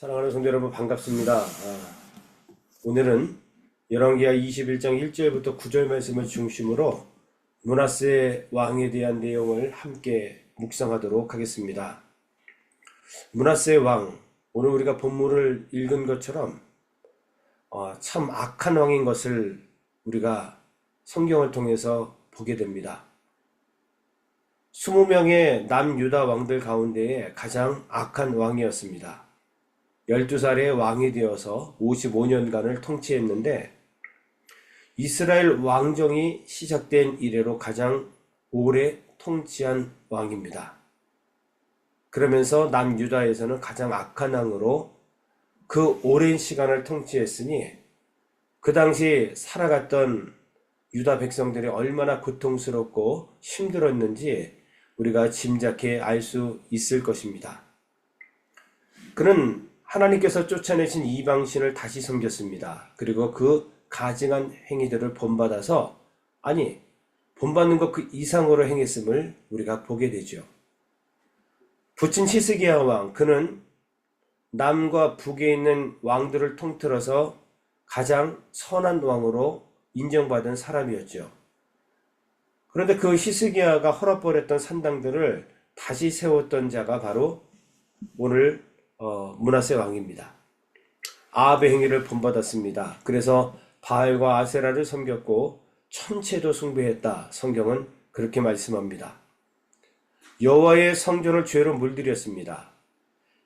사랑하는 성도 여러분 반갑습니다. 아, 오늘은 열왕기하 21장 1절부터 9절 말씀을 중심으로 문하세 왕에 대한 내용을 함께 묵상하도록 하겠습니다. 문하세 왕 오늘 우리가 본문을 읽은 것처럼 어, 참 악한 왕인 것을 우리가 성경을 통해서 보게 됩니다. 20명의 남유다 왕들 가운데에 가장 악한 왕이었습니다. 12살에 왕이 되어서 55년간을 통치했는데 이스라엘 왕정이 시작된 이래로 가장 오래 통치한 왕입니다. 그러면서 남유다에서는 가장 악한 왕으로 그 오랜 시간을 통치했으니 그 당시 살아갔던 유다 백성들이 얼마나 고통스럽고 힘들었는지 우리가 짐작해 알 수 있을 것입니다. 그는 하나님께서 쫓아내신 이방신을 다시 섬겼습니다. 그리고 그 가증한 행위들을 본받아서 아니 본받는 것 그 이상으로 행했음을 우리가 보게 되죠. 부친 히스기야 왕 그는 남과 북에 있는 왕들을 통틀어서 가장 선한 왕으로 인정받은 사람이었죠. 그런데 그 히스기야가 허락버렸던 산당들을 다시 세웠던 자가 바로 오늘 어, 문하세 왕입니다. 아합의 행위를 본받았습니다. 그래서 바알과 아세라를 섬겼고 천체도 숭배했다. 성경은 그렇게 말씀합니다. 여호와의 성전을 죄로 물들였습니다.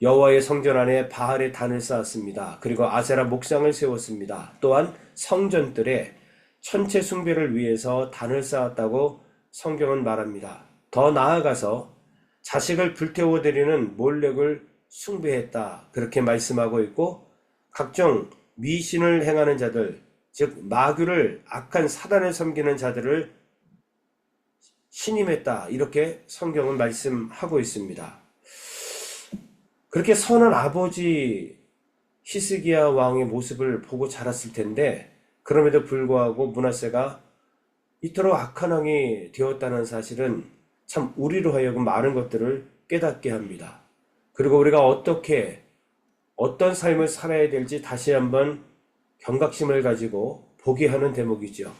여호와의 성전 안에 바알의 단을 쌓았습니다. 그리고 아세라 목상을 세웠습니다. 또한 성전들에 천체 숭배를 위해서 단을 쌓았다고 성경은 말합니다. 더 나아가서 자식을 불태워 드리는 몰렉을 숭배했다. 그렇게 말씀하고 있고 각종 미신을 행하는 자들, 즉 마귀를 악한 사단을 섬기는 자들을 신임했다. 이렇게 성경은 말씀하고 있습니다. 그렇게 선한 아버지 히스기야 왕의 모습을 보고 자랐을 텐데 그럼에도 불구하고 문하세가 이토록 악한 왕이 되었다는 사실은 참 우리로 하여금 많은 것들을 깨닫게 합니다. 그리고 우리가 어떻게 어떤 삶을 살아야 될지 다시 한번 경각심을 가지고 보게 하는 대목이죠.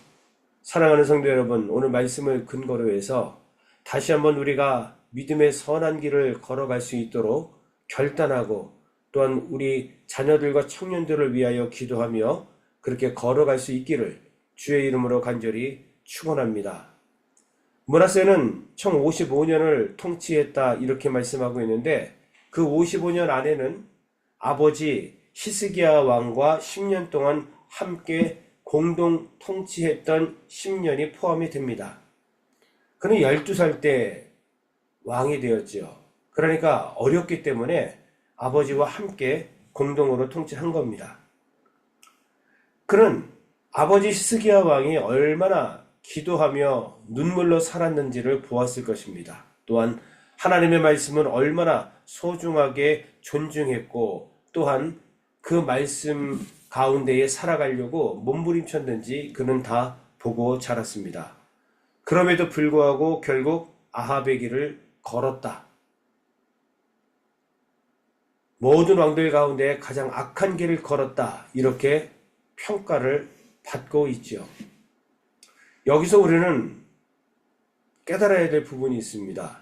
사랑하는 성도 여러분, 오늘 말씀을 근거로 해서 다시 한번 우리가 믿음의 선한 길을 걸어갈 수 있도록 결단하고 또한 우리 자녀들과 청년들을 위하여 기도하며 그렇게 걸어갈 수 있기를 주의 이름으로 간절히 축원합니다. 문하세는 총 55년을 통치했다 이렇게 말씀하고 있는데 그 55년 안에는 아버지 히스기야 왕과 10년 동안 함께 공동 통치했던 10년이 포함이 됩니다. 그는 12살 때 왕이 되었지요. 그러니까 어렸기 때문에 아버지와 함께 공동으로 통치한 겁니다. 그는 아버지 히스기야 왕이 얼마나 기도하며 눈물로 살았는지를 보았을 것입니다. 또한 하나님의 말씀은 얼마나 소중하게 존중했고 또한 그 말씀 가운데에 살아가려고 몸부림쳤는지 그는 다 보고 자랐습니다. 그럼에도 불구하고 결국 아합의 길을 걸었다. 모든 왕들 가운데 가장 악한 길을 걸었다. 이렇게 평가를 받고 있죠. 여기서 우리는 깨달아야 될 부분이 있습니다.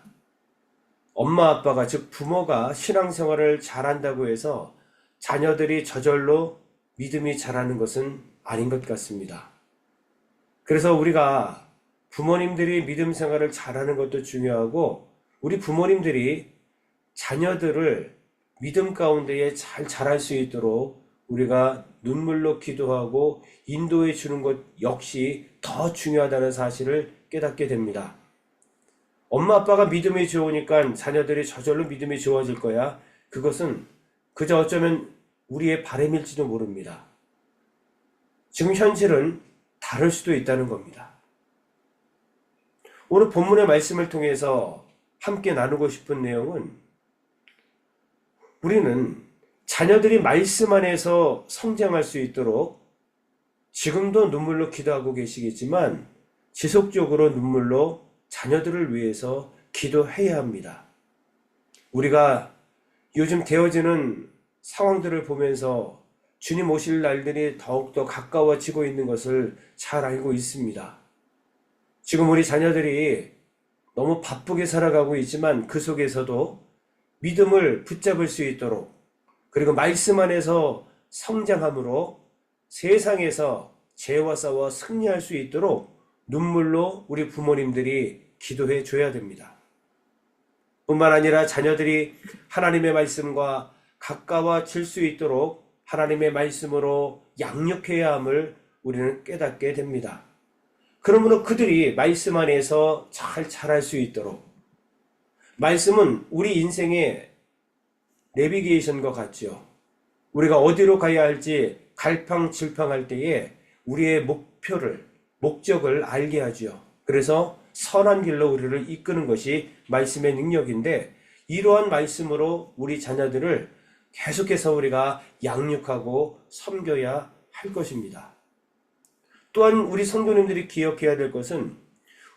엄마 아빠가 즉 부모가 신앙생활을 잘한다고 해서 자녀들이 저절로 믿음이 자라는 것은 아닌 것 같습니다. 그래서 우리가 부모님들이 믿음 생활을 잘하는 것도 중요하고 우리 부모님들이 자녀들을 믿음 가운데에 잘 자랄 수 있도록 우리가 눈물로 기도하고 인도해 주는 것 역시 더 중요하다는 사실을 깨닫게 됩니다. 엄마 아빠가 믿음이 좋으니까 자녀들이 저절로 믿음이 좋아질 거야. 그것은 그저 어쩌면 우리의 바램일지도 모릅니다. 지금 현실은 다를 수도 있다는 겁니다. 오늘 본문의 말씀을 통해서 함께 나누고 싶은 내용은 우리는 자녀들이 말씀 안에서 성장할 수 있도록 지금도 눈물로 기도하고 계시겠지만 지속적으로 눈물로 자녀들을 위해서 기도해야 합니다. 우리가 요즘 되어지는 상황들을 보면서 주님 오실 날들이 더욱더 가까워지고 있는 것을 잘 알고 있습니다. 지금 우리 자녀들이 너무 바쁘게 살아가고 있지만 그 속에서도 믿음을 붙잡을 수 있도록 그리고 말씀 안에서 성장함으로 세상에서 죄와 싸워 승리할 수 있도록 눈물로 우리 부모님들이 기도해 줘야 됩니다. 뿐만 아니라 자녀들이 하나님의 말씀과 가까워질 수 있도록 하나님의 말씀으로 양육해야 함을 우리는 깨닫게 됩니다. 그러므로 그들이 말씀 안에서 잘 자랄 수 있도록 말씀은 우리 인생의 내비게이션과 같지요. 우리가 어디로 가야 할지 갈팡질팡할 때에 우리의 목표를 목적을 알게 하지요. 그래서 선한 길로 우리를 이끄는 것이 말씀의 능력인데 이러한 말씀으로 우리 자녀들을 계속해서 우리가 양육하고 섬겨야 할 것입니다. 또한 우리 성도님들이 기억해야 될 것은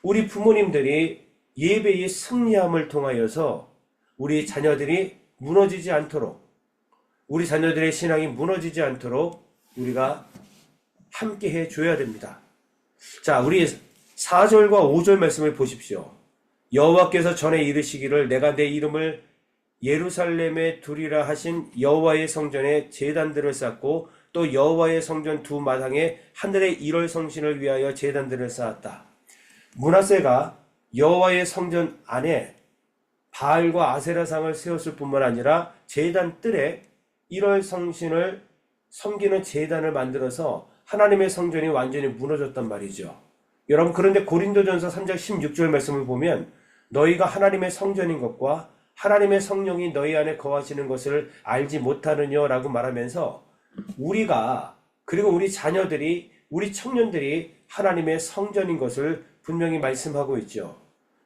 우리 부모님들이 예배의 승리함을 통하여서 우리 자녀들이 무너지지 않도록 우리 자녀들의 신앙이 무너지지 않도록 우리가 함께 해 줘야 됩니다. 자, 우리 4절과 5절 말씀을 보십시오. 여호와께서 전에 이르시기를 내가 내 이름을 예루살렘에 두리라 하신 여호와의 성전에 제단들을 쌓고 또 여호와의 성전 두 마당에 하늘의 일월 성신을 위하여 제단들을 쌓았다. 문하세가 여호와의 성전 안에 바알과 아세라상을 세웠을 뿐만 아니라 제단 뜰에 일월 성신을 섬기는 제단을 만들어서 하나님의 성전이 완전히 무너졌단 말이죠. 여러분 그런데 고린도전서 3장 16절 말씀을 보면 너희가 하나님의 성전인 것과 하나님의 성령이 너희 안에 거하시는 것을 알지 못하느냐라고 말하면서 우리가 그리고 우리 자녀들이 우리 청년들이 하나님의 성전인 것을 분명히 말씀하고 있죠.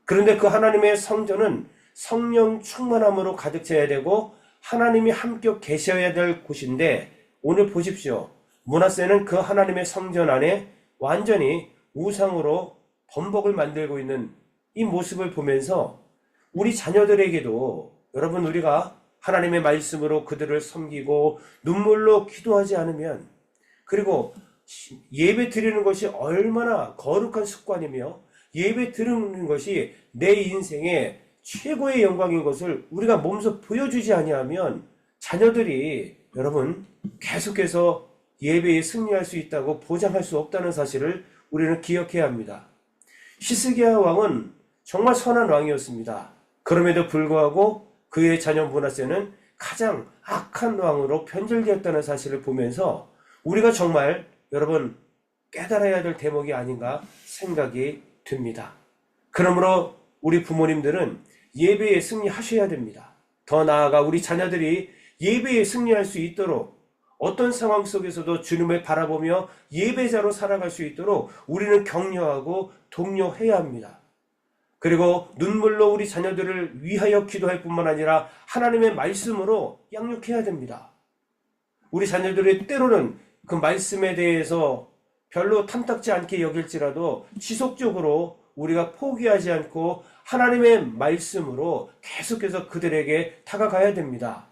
그런데 그 하나님의 성전은 성령 충만함으로 가득 차야 되고 하나님이 함께 계셔야 될 곳인데 오늘 보십시오. 문하세는 그 하나님의 성전 안에 완전히 우상으로 범벅을 만들고 있는 이 모습을 보면서 우리 자녀들에게도 여러분 우리가 하나님의 말씀으로 그들을 섬기고 눈물로 기도하지 않으면 그리고 예배 드리는 것이 얼마나 거룩한 습관이며 예배 드리는 것이 내 인생의 최고의 영광인 것을 우리가 몸소 보여주지 아니하면 자녀들이 여러분 계속해서 예배에 승리할 수 있다고 보장할 수 없다는 사실을 우리는 기억해야 합니다. 히스기야 왕은 정말 선한 왕이었습니다. 그럼에도 불구하고 그의 자녀 문하세는 가장 악한 왕으로 편절되었다는 사실을 보면서 우리가 정말 여러분 깨달아야 될 대목이 아닌가 생각이 듭니다. 그러므로 우리 부모님들은 예배에 승리하셔야 됩니다. 더 나아가 우리 자녀들이 예배에 승리할 수 있도록 어떤 상황 속에서도 주님을 바라보며 예배자로 살아갈 수 있도록 우리는 격려하고 독려해야 합니다. 그리고 눈물로 우리 자녀들을 위하여 기도할 뿐만 아니라 하나님의 말씀으로 양육해야 됩니다. 우리 자녀들이 때로는 그 말씀에 대해서 별로 탐탁지 않게 여길지라도 지속적으로 우리가 포기하지 않고 하나님의 말씀으로 계속해서 그들에게 다가가야 됩니다.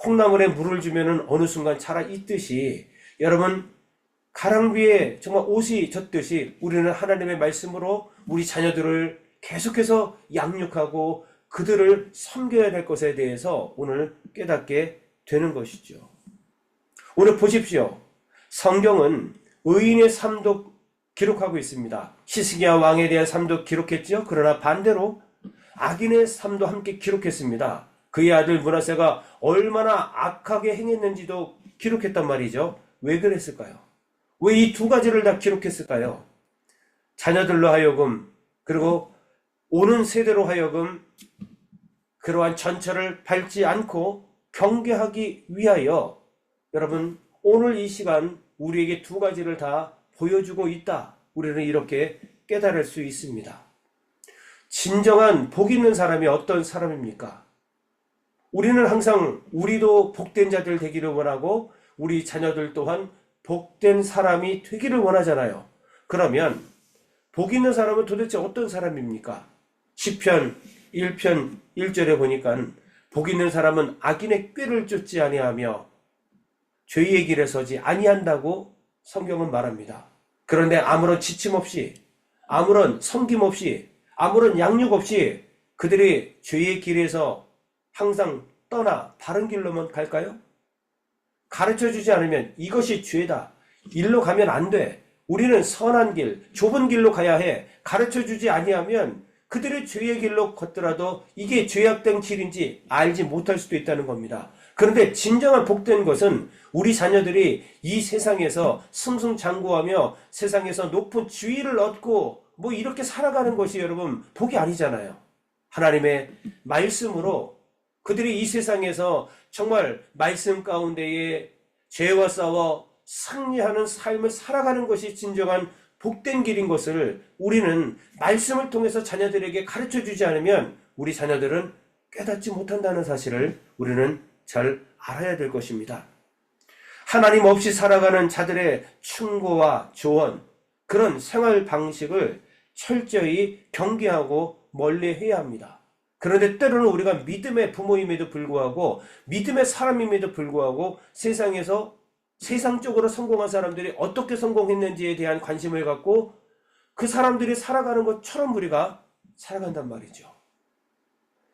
콩나물에 물을 주면은 어느 순간 자라 있듯이 여러분 가랑비에 정말 옷이 젖듯이 우리는 하나님의 말씀으로 우리 자녀들을 계속해서 양육하고 그들을 섬겨야 될 것에 대해서 오늘 깨닫게 되는 것이죠. 오늘 보십시오. 성경은 의인의 삶도 기록하고 있습니다. 시스기야 왕에 대한 삶도 기록했죠. 그러나 반대로 악인의 삶도 함께 기록했습니다. 그의 아들 문하세가 얼마나 악하게 행했는지도 기록했단 말이죠. 왜 그랬을까요? 왜 이 두 가지를 다 기록했을까요? 자녀들로 하여금 그리고 오는 세대로 하여금 그러한 전철을 밟지 않고 경계하기 위하여 여러분 오늘 이 시간 우리에게 두 가지를 다 보여주고 있다. 우리는 이렇게 깨달을 수 있습니다. 진정한 복 있는 사람이 어떤 사람입니까? 우리는 항상 우리도 복된 자들 되기를 원하고 우리 자녀들 또한 복된 사람이 되기를 원하잖아요. 그러면 복 있는 사람은 도대체 어떤 사람입니까? 10편 1편 1절에 보니까 복 있는 사람은 악인의 꾀를 쫓지 아니하며 죄의 길에 서지 아니한다고 성경은 말합니다. 그런데 아무런 지침 없이 아무런 섬김 없이 아무런 양육 없이 그들이 죄의 길에서 항상 떠나 바른 길로만 갈까요? 가르쳐 주지 않으면 이것이 죄다. 일로 가면 안 돼. 우리는 선한 길, 좁은 길로 가야 해. 가르쳐 주지 아니하면 그들의 죄의 길로 걷더라도 이게 죄악된 길인지 알지 못할 수도 있다는 겁니다. 그런데 진정한 복된 것은 우리 자녀들이 이 세상에서 승승장구하며 세상에서 높은 지위를 얻고 뭐 이렇게 살아가는 것이 여러분 복이 아니잖아요. 하나님의 말씀으로 그들이 이 세상에서 정말 말씀 가운데에 죄와 싸워 승리하는 삶을 살아가는 것이 진정한 복된 길인 것을 우리는 말씀을 통해서 자녀들에게 가르쳐 주지 않으면 우리 자녀들은 깨닫지 못한다는 사실을 우리는 잘 알아야 될 것입니다. 하나님 없이 살아가는 자들의 충고와 조언, 그런 생활 방식을 철저히 경계하고 멀리 해야 합니다. 그런데 때로는 우리가 믿음의 부모임에도 불구하고 믿음의 사람임에도 불구하고 세상에서 세상적으로 성공한 사람들이 어떻게 성공했는지에 대한 관심을 갖고 그 사람들이 살아가는 것처럼 우리가 살아간단 말이죠.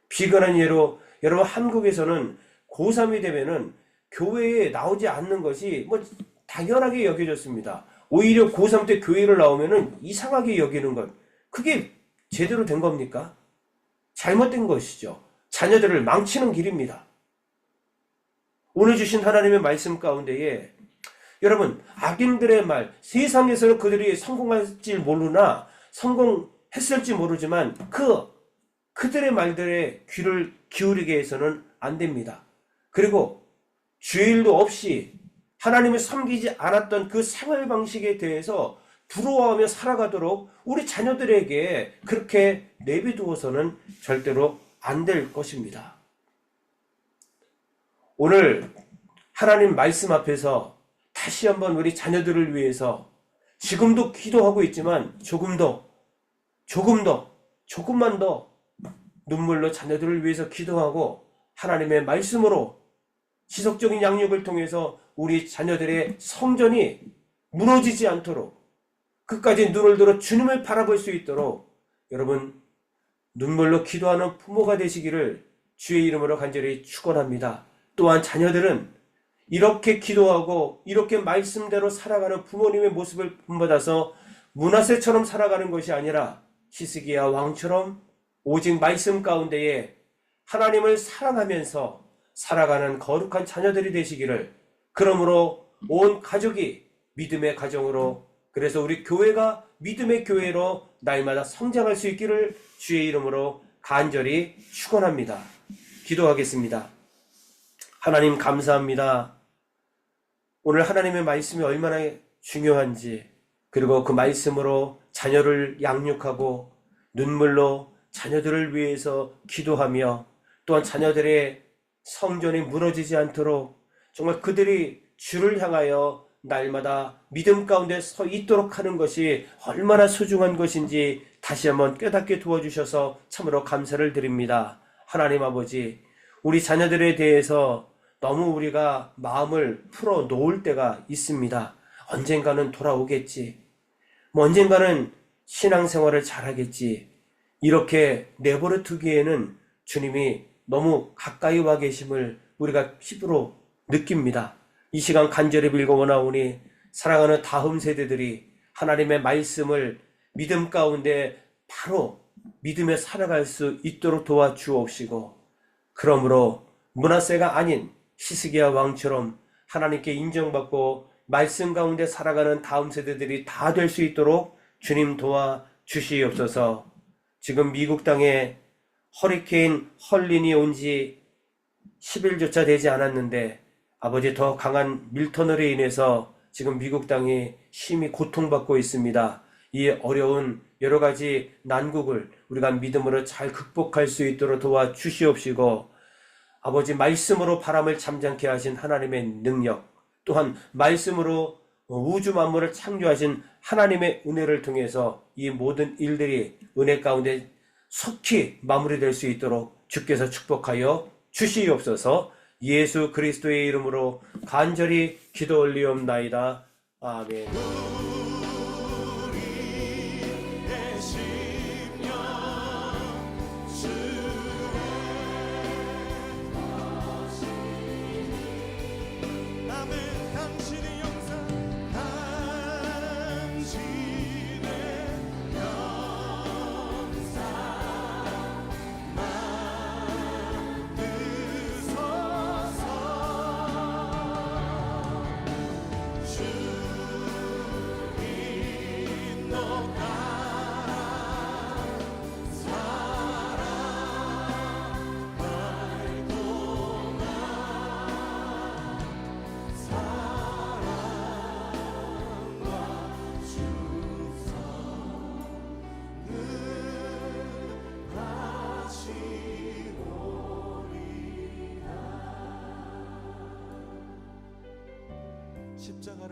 비근한 예로 여러분 한국에서는 고3이 되면은 교회에 나오지 않는 것이 뭐 당연하게 여겨졌습니다. 오히려 고3 때 교회를 나오면은 이상하게 여기는 것. 그게 제대로 된 겁니까? 잘못된 것이죠. 자녀들을 망치는 길입니다. 오늘 주신 하나님의 말씀 가운데에 여러분 악인들의 말 세상에서는 그들이 성공할지 모르나 성공했을지 모르지만 그 그들의 말들에 귀를 기울이게 해서는 안 됩니다. 그리고 주일도 없이 하나님을 섬기지 않았던 그 생활 방식에 대해서 부러워하며 살아가도록 우리 자녀들에게 그렇게 내비두어서는 절대로 안 될 것입니다. 오늘 하나님 말씀 앞에서 다시 한번 우리 자녀들을 위해서 지금도 기도하고 있지만 조금 더, 조금 더, 조금만 더 눈물로 자녀들을 위해서 기도하고 하나님의 말씀으로 지속적인 양육을 통해서 우리 자녀들의 성전이 무너지지 않도록 끝까지 눈을 들어 주님을 바라볼 수 있도록 여러분 눈물로 기도하는 부모가 되시기를 주의 이름으로 간절히 축원합니다. 또한 자녀들은 이렇게 기도하고 이렇게 말씀대로 살아가는 부모님의 모습을 본받아서 문화세처럼 살아가는 것이 아니라 히스기야 왕처럼 오직 말씀 가운데에 하나님을 사랑하면서 살아가는 거룩한 자녀들이 되시기를 그러므로 온 가족이 믿음의 가정으로 그래서 우리 교회가 믿음의 교회로 날마다 성장할 수 있기를 주의 이름으로 간절히 축원합니다. 기도하겠습니다. 하나님 감사합니다. 오늘 하나님의 말씀이 얼마나 중요한지 그리고 그 말씀으로 자녀를 양육하고 눈물로 자녀들을 위해서 기도하며 또한 자녀들의 성전이 무너지지 않도록 정말 그들이 주를 향하여 날마다 믿음 가운데 서 있도록 하는 것이 얼마나 소중한 것인지 다시 한번 깨닫게 도와주셔서 참으로 감사를 드립니다. 하나님 아버지, 우리 자녀들에 대해서 너무 우리가 마음을 풀어 놓을 때가 있습니다. 언젠가는 돌아오겠지. 뭐 언젠가는 신앙생활을 잘하겠지. 이렇게 내버려 두기에는 주님이 너무 가까이 와 계심을 우리가 피부로 느낍니다. 이 시간 간절히 빌고 원하오니 사랑하는 다음 세대들이 하나님의 말씀을 믿음 가운데 바로 믿음에 살아갈 수 있도록 도와주옵시고 그러므로 문화세가 아닌 히스기야 왕처럼 하나님께 인정받고 말씀 가운데 살아가는 다음 세대들이 다 될 수 있도록 주님 도와 주시옵소서. 지금 미국 땅에 허리케인 헐린이 온 지 10일조차 되지 않았는데 아버지 더 강한 밀터널에 인해서 지금 미국 땅이 심히 고통받고 있습니다. 이 어려운 여러 가지 난국을 우리가 믿음으로 잘 극복할 수 있도록 도와 주시옵시고 아버지 말씀으로 바람을 잠잠케 하신 하나님의 능력 또한 말씀으로 우주 만물을 창조하신 하나님의 은혜를 통해서 이 모든 일들이 은혜 가운데 속히 마무리될 수 있도록 주께서 축복하여 주시옵소서 예수 그리스도의 이름으로 간절히 기도 올리옵나이다. 아멘.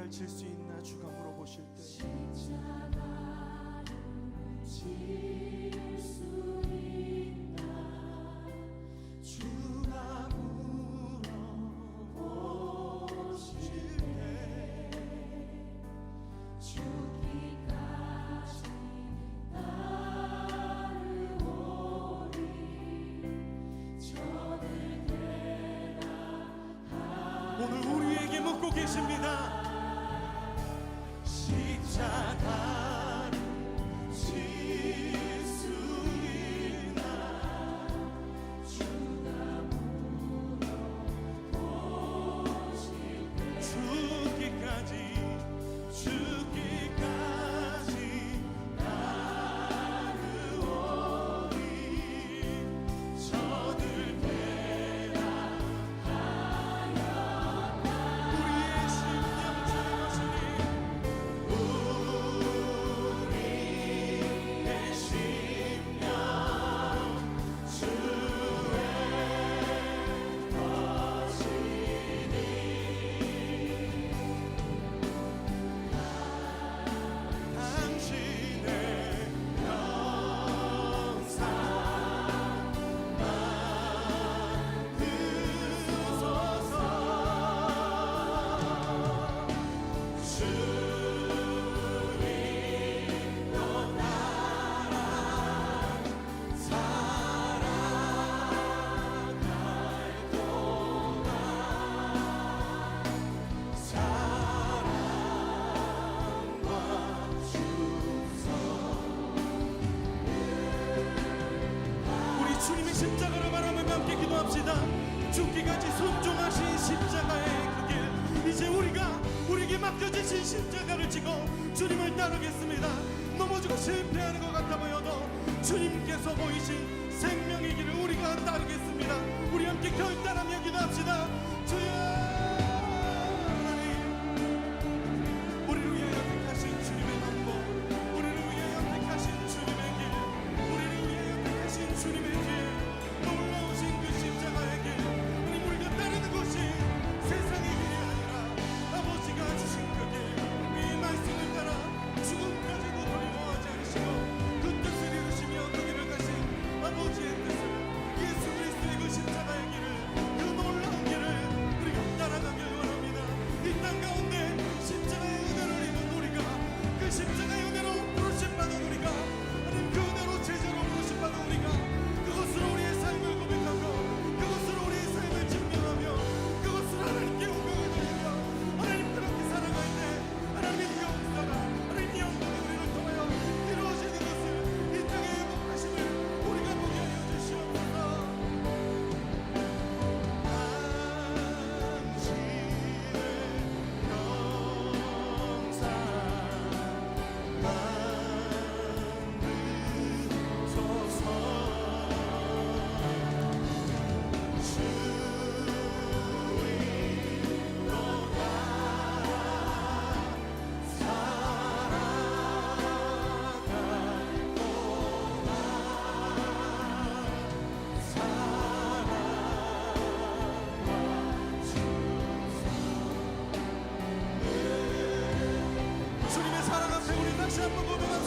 십자가를 수 있나 주가 물어보실 때. 오늘 우리에게 묻고 계십니다. 우리같이 순종하신 십자가의 그 길. 이제 우리가 우리에게 맡겨주신 십자가를 지고 주님을 따르겠습니다. 넘어지고 실패하는 것 같아 보여도 주님께서 보이신 생명의 길을 우리가 따르겠습니다. 우리 함께 결단하며 Perşembe günü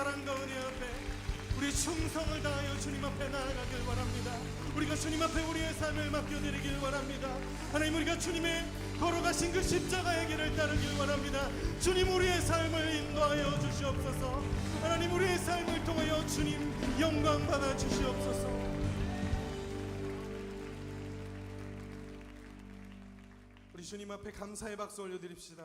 사랑과 은혜 앞에 우리 충성을 다하여 주님 앞에 나아가길 바랍니다. 우리가 주님 앞에 우리의 삶을 맡겨드리길 바랍니다. 하나님 우리가 주님의 걸어가신 그 십자가의 길을 따르길 바랍니다. 주님 우리의 삶을 인도하여 주시옵소서. 하나님 우리의 삶을 통하여 주님 영광 받아 주시옵소서. 우리 주님 앞에 감사의 박수 올려드립시다.